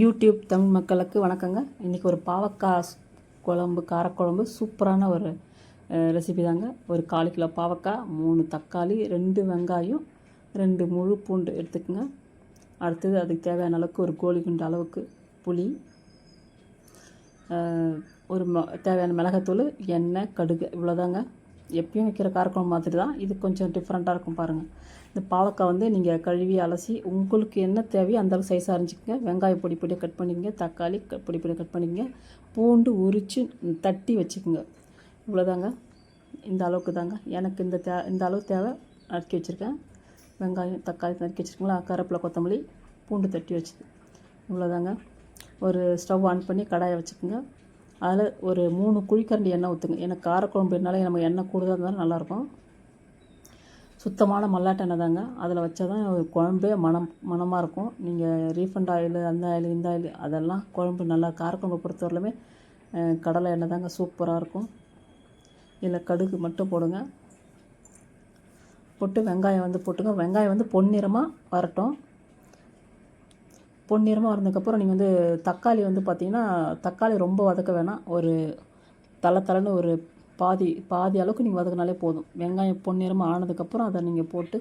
YouTube Tamil மக்களுக்கு வணக்கங்க. இன்றைக்கி ஒரு பாவக்காய் குழம்பு காரக்குழம்பு சூப்பரான ஒரு ரெசிபி தாங்க. ஒரு கால் கிலோ பாவக்காய் மூணு தக்காளி ரெண்டு வெங்காயம் ரெண்டு முழு பூண்டு எடுத்துக்கோங்க. அடுத்தது அதுக்கு தேவையான அளவுக்கு ஒரு கோழி குண்டு அளவுக்கு புளி ஒரு ம தேவையான மிளகாத்தூள் எண்ணெய் கடுகு இவ்வளோதாங்க எப்பயும் வைக்கிற காரக்குழம்பு மாதிரி தான் இது கொஞ்சம் டிஃப்ரெண்ட்டாக இருக்கும் பாருங்கள் இந்த பாவக்காய் வந்து நீங்கள் கழுவி அலசி உங்களுக்கு என்ன தேவையோ அந்த அளவுக்கு சைஸாக அரிஞ்சிக்கங்க. வெங்காயம் பொடி பொடியாக கட் பண்ணிக்கங்க. தக்காளி பொடி பொடியாக கட் பண்ணிக்கங்க. பூண்டு உரித்து தட்டி வச்சுக்கோங்க. இவ்வளோதாங்க இந்த அளவுக்கு தாங்க எனக்கு இந்த தே இந்த அளவு தேவை. நறுக்கி வச்சுருக்கேன். வெங்காயம் தக்காளி நறுக்கி வச்சுருக்கீங்களா? கருவேப்பிலை கொத்தமல்லி பூண்டு தட்டி வச்சுது இவ்வளோதாங்க ஒரு ஸ்டவ் ஆன் பண்ணி கடாயை வச்சுக்கோங்க. அதில் ஒரு மூணு குழிக்கரண்டி எண்ணெய் ஊற்றுங்க எனக்கு காரக்குழம்புனாலே நம்ம எண்ணெய் கூடுதலாக இருந்தாலும் நல்லாயிருக்கும் சுத்தமான மல்லாட்ட எண்ணெய் தாங்க. அதில் வச்சால் தான் குழம்பே மனம் மனமாக இருக்கும். நீங்கள் ரீஃபண்ட் ஆயில் அந்த ஆயில் இந்த ஆயில் அதெல்லாம் குழம்பு நல்லா காரக்குழம்பு பொறுத்தவரையிலுமே கடலை எண்ணெய் தாங்க சூப்பராக இருக்கும். இதில் கடுகு மட்டும் போடுங்க. போட்டு வெங்காயம் வந்து போட்டுங்க. வெங்காயம் வந்து பொன்னிறமாக வரட்டும். பொன்னிறமாக வந்ததுக்கப்புறம் நீங்கள் வந்து தக்காளி வந்து பார்த்தீங்கன்னா தக்காளி ரொம்ப வதக்க வேணாம். ஒரு தலை தலைன்னு ஒரு பாதி பாதி அளவுக்கு நீங்கள் வதக்கினாலே போதும். வெங்காயம் பொன்னிறமாக ஆனதுக்கப்புறம் அதை நீங்கள் போட்டு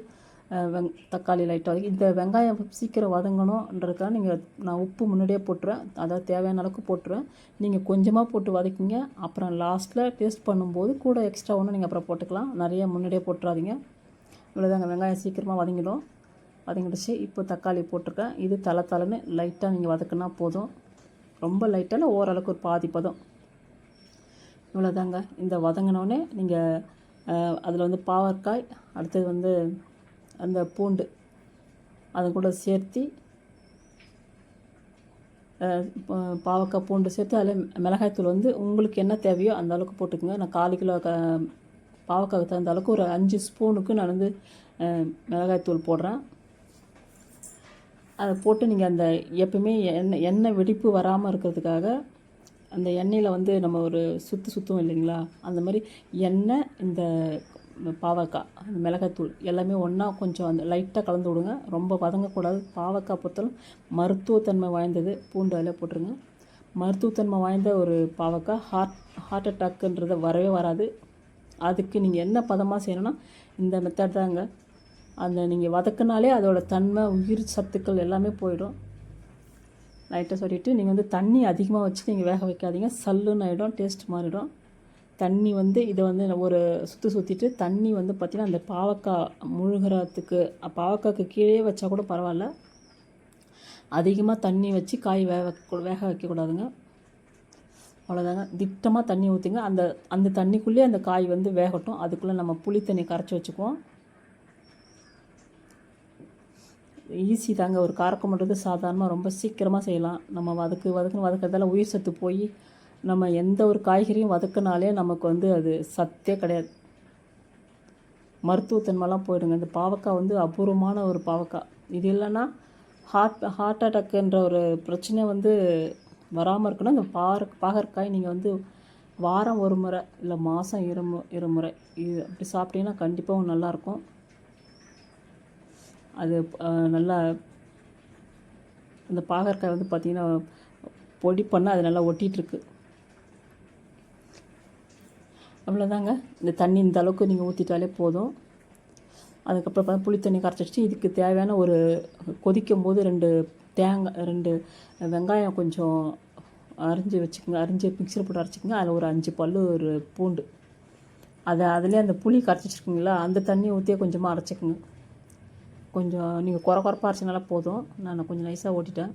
வெங் தக்காளி லைட்டாக வதக்கி இந்த வெங்காயம் சீக்கிரம் வதங்கணுன்றதுக்காக நீங்கள் நான் உப்பு முன்னாடியே போட்டுருவேன். அதாவது தேவையான அளவுக்கு போட்டுருவேன். நீங்கள் கொஞ்சமாக போட்டு வதக்கிங்க. அப்புறம் லாஸ்ட்டில் டேஸ்ட் பண்ணும்போது கூட எக்ஸ்ட்ரா ஒன்று நீங்கள் அப்புறம் போட்டுக்கலாம். நிறைய முன்னாடியே போட்டுறாதீங்க. இவ்வளோதாங்க வெங்காயம் சீக்கிரமாக வதங்கிடும். வதங்கிடுச்சு. இப்போ தக்காளி போட்டிருக்கேன். இது தலை தலைன்னு லைட்டாக நீங்கள் வதக்குனா போதும். ரொம்ப லைட்டாக ஓரளவுக்கு ஒரு பாதி பதம். இவ்வளோதாங்க இந்த வதங்கினோடனே நீங்கள் அதில் வந்து பாவற்காய் அடுத்தது வந்து அந்த பூண்டு அது கூட சேர்த்து பாவக்காய் பூண்டு சேர்த்து அதில் மிளகாய்த்தூள் வந்து உங்களுக்கு என்ன தேவையோ அந்த அளவுக்கு போட்டுக்கோங்க. நான் கால் கிலோ க பாவக்காய்க்கு தகுந்த அளவுக்கு ஒரு அஞ்சு ஸ்பூனுக்கு நான் வந்து மிளகாய்த்தூள் போடுறேன். அதை போட்டு நீங்கள் அந்த எப்பவுமே எண்ணெய் எண்ணெய் வெடிப்பு வராமல் இருக்கிறதுக்காக அந்த எண்ணெயில் வந்து நம்ம ஒரு சுற்று சுற்றும் இல்லைங்களா? அந்த மாதிரி எண்ணெய் இந்த பாவக்காய் அந்த மிளகாத்தூள் எல்லாமே ஒன்றா கொஞ்சம் அந்த லைட்டாக கலந்து விடுங்க. ரொம்ப வதங்கக்கூடாது. பாவக்காய் பொறுத்தலும் மருத்துவத்தன்மை வாய்ந்தது. பூண்டு அதில் போட்டுருங்க. மருத்துவத்தன்மை வாய்ந்த ஒரு பாவக்காய் ஹார்ட் ஹார்ட் அட்டாக்குன்றது வரவே வராது. அதுக்கு நீங்கள் என்ன பதமாக செய்யணும்னா இந்த மெத்தட் தாங்க. அந்த நீங்கள் வதக்குனாலே அதோட தன்மை உயிர் சத்துக்கள் எல்லாமே போயிடும். லைட்டாக சொல்லிவிட்டு நீங்கள் வந்து தண்ணி அதிகமாக வச்சு நீங்கள் வேக வைக்காதீங்க. சல்லுன்னு ஆகிடும் டேஸ்ட் மாறிடும். தண்ணி வந்து இதை வந்து ஒரு சுற்றி சுற்றிட்டு தண்ணி வந்து பார்த்திங்கன்னா அந்த பாவக்காய் முழுகிறதுக்கு பாவக்காய்க்கு கீழே வச்சா கூட பரவாயில்ல. அதிகமாக தண்ணி வச்சு காய் வேக வைக்க- வேக வைக்கக்கூடாதுங்க அவ்வளோதாங்க திட்டமாக தண்ணி ஊற்றுங்க அந்த அந்த தண்ணிக்குள்ளேயே அந்த காய் வந்து வேகட்டும். அதுக்குள்ளே நம்ம புளி தண்ணி கரைச்சி வச்சுக்குவோம். ஈஸி தாங்க. ஒரு காரக்குழம்புன்றது சாதாரணமாக ரொம்ப சீக்கிரமாக செய்யலாம். நம்ம வதக்கு வதக்குன்னு வதக்கிறதால உயிர் சத்து போய் நம்ம எந்த ஒரு காய்கறியும் வதக்குனாலே நமக்கு வந்து அது சத்தே கிடையாது. மருத்துவத்தன்மைலாம் போயிடுங்க. இந்த பாவக்காய் வந்து அபூர்வமான ஒரு பாவக்காய். இது இல்லைன்னா ஹார்ட் ஹார்ட் அட்டாக்குன்ற ஒரு பிரச்சனை வந்து வராமல் இருக்குன்னா இந்த பார பாகற்காய் நீங்கள் வந்து வாரம் ஒரு முறை இல்லை மாதம் இரு மு- இருமுறை இது அப்படி சாப்பிட்டீங்கன்னா கண்டிப்பாக நல்லாயிருக்கும் அது நல்லா அந்த பாகற்காய் வந்து பார்த்திங்கன்னா பொடி பண்ணால் அது நல்லா ஒட்டிகிட்ருக்கு அவ்வளோதாங்க இந்த தண்ணி இந்த அளவுக்கு நீங்கள் ஊற்றிட்டாலே போதும். அதுக்கப்புறம் பார்த்தா புளி தண்ணி கரைச்சி வச்சுட்டு இதுக்கு தேவையான ஒரு கொதிக்கும் போது ரெண்டு தேங்காய் ரெண்டு வெங்காயம் கொஞ்சம் அரிஞ்சு வச்சுக்கோங்க. அரிஞ்சு மிக்சியில் போட்டு அரைச்சிக்கோங்க. அதில் ஒரு அஞ்சு பல் ஒரு பூண்டு. அதை அதிலே அந்த புளி கரைச்சி வச்சுருக்கீங்களா? அந்த தண்ணியை ஊற்றியே கொஞ்சமாக அரைச்சிக்கோங்க. கொஞ்சம் நீங்கள் குறை குறப்பாக அரைச்சினால போதும். நான் கொஞ்சம் நைஸாக ஓட்டிட்டேன்.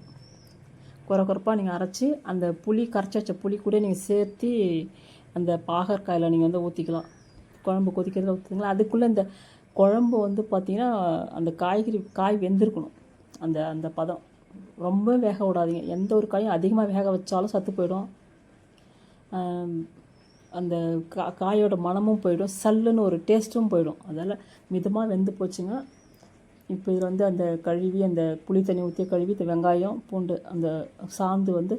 குறை குறைப்பாக நீங்கள் அரைச்சி அந்த புளி கரைச்சி வச்ச புளி கூட நீங்கள் சேர்த்து அந்த பாகற்காயில் நீங்கள் வந்து ஊற்றிக்கலாம் குழம்பு கொதிக்கிறதுல ஊற்றுங்களா அதுக்குள்ளே இந்த குழம்பு வந்து பார்த்திங்கன்னா அந்த காய்கறி காய் வெந்திருக்கணும். அந்த அந்த பதம். ரொம்ப வேக விடாதீங்க. எந்த ஒரு காயும் அதிகமாக வேக வச்சாலும் சத்து போயிடும். அந்த கா காயோட மணமும் போயிடும். சல்லுன்னு ஒரு டேஸ்ட்டும் போயிடும். அதால் மிதமாக வெந்து போச்சுங்க இப்போ இதில் வந்து அந்த கழுவி அந்த புளி தண்ணி ஊற்றி கழுவி இந்த வெங்காயம் பூண்டு அந்த சாந்து வந்து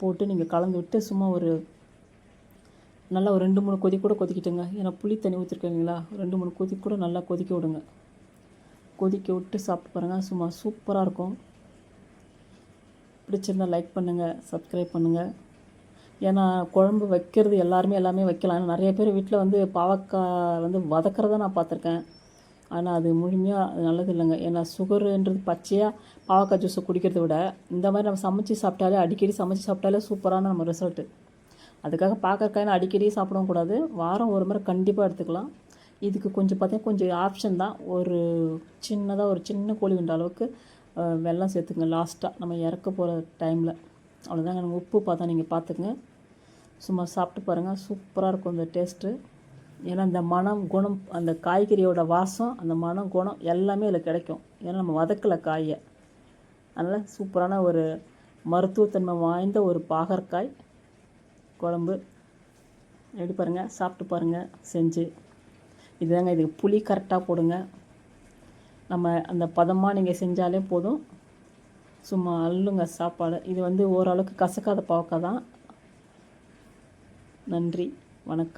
போட்டு நீங்கள் கலந்து விட்டு சும்மா ஒரு நல்லா ஒரு ரெண்டு மூணு கொதி கூட கொதிக்கிட்டுங்க. ஏன்னா புளி தண்ணி ஊற்றிருக்கீங்களா ரெண்டு மூணு கொதி கூட நல்லா கொதிக்க விடுங்க. கொதிக்க விட்டு சாப்பிட்டு பாருங்கள் சும்மா சூப்பராக இருக்கும். பிடிச்சிருந்தா லைக் பண்ணுங்கள் சப்ஸ்கிரைப் பண்ணுங்கள் ஏன்னா குழம்பு வைக்கிறது எல்லாருமே எல்லாமே வைக்கலாம். ஏன்னா நிறைய பேர் வீட்டில் வந்து பாவக்காய் வந்து வதக்கிறத நான் பார்த்துருக்கேன். ஆனால் அது முழுமையாக அது நல்லது இல்லைங்க. ஏன்னா சுகருன்றது பச்சையாக பாவக்காய் ஜூஸை குடிக்கிறத விட இந்த மாதிரி நம்ம சமைச்சு சாப்பிட்டாலே அடிக்கடி சமைச்சு சாப்பிட்டாலே சூப்பரான நம்ம ரிசல்ட்டு அதுக்காக பாக்கக்காய்னு அடிக்கடி சாப்பிடவும் கூடாது. வாரம் ஒரு முறை கண்டிப்பாக எடுத்துக்கலாம். இதுக்கு கொஞ்சம் பார்த்தீங்கன்னா கொஞ்சம் ஆப்ஷன் தான். ஒரு சின்னதாக ஒரு சின்ன கோழி உண்ட அளவுக்கு வெள்ளம் வெல்லம் சேர்த்துங்க லாஸ்ட்டாக நம்ம இறக்க போகிற டைமில் அவ்வளோதாங்க உப்பு பார்த்தா நீங்கள் பார்த்துக்குங்க. சும்மா சாப்பிட்டு பாருங்கள் சூப்பராக இருக்கும் இந்த டேஸ்ட்டு ஏன்னா இந்த மனம் குணம் அந்த காய்கறியோட வாசம் அந்த மனம் குணம் எல்லாமே அதில் கிடைக்கும். ஏன்னா நம்ம வதக்கலை காயை. அதனால் சூப்பரான ஒரு மருத்துவத்தன்மை வாய்ந்த ஒரு பாகற்காய் குழம்பு எப்படி பாருங்கள் சாப்பிட்டு பாருங்கள் செஞ்சு. இதுதாங்க இதுக்கு புளி கரெக்டாக போடுங்க. நம்ம அந்த பதமாக நீங்கள் செஞ்சாலே போதும். சும்மா அள்ளுங்க சாப்பாடு. இது வந்து ஓரளவுக்கு கசக்காத பாவக்காய் தான். நன்றி வணக்கம்.